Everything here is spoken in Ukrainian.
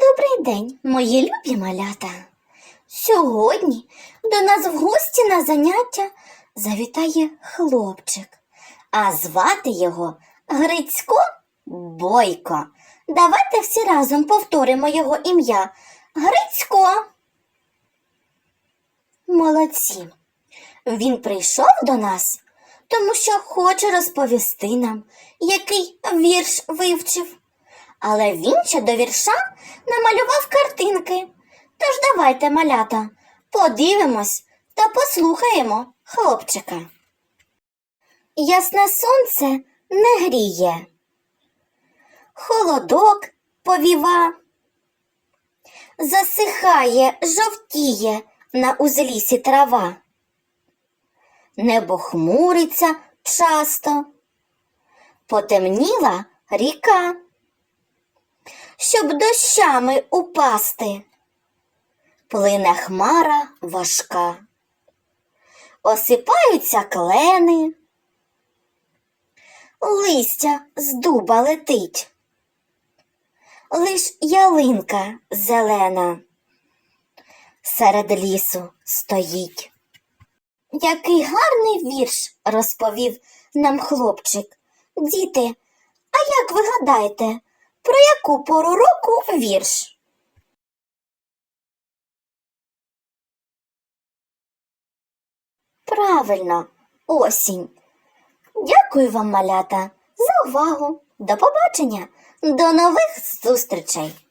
Добрий день, мої любі малята. Сьогодні до нас в гості на заняття завітає хлопчик, а звати його Грицько Бойко. Давайте всі разом повторимо його ім'я. Грицько. Молодці. Він прийшов до нас, тому що хоче розповісти нам, який вірш вивчив. Але він ще до вірша намалював картинки. Тож давайте, малята, подивимось та послухаємо хлопчика. Ясне сонце не гріє. Холодок повіва. Засихає, жовтіє на узлісі трава. Небо хмуриться часто. Потемніла ріка щоб дощами упасти. Плине хмара важка, осипаються клени, листя з дуба летить, лиш ялинка зелена серед лісу стоїть. Який гарний вірш розповів нам хлопчик. Діти, а як ви гадаєте, про яку пору року вірш? Правильно, осінь. Дякую вам, малята, за увагу. До побачення, до нових зустрічей!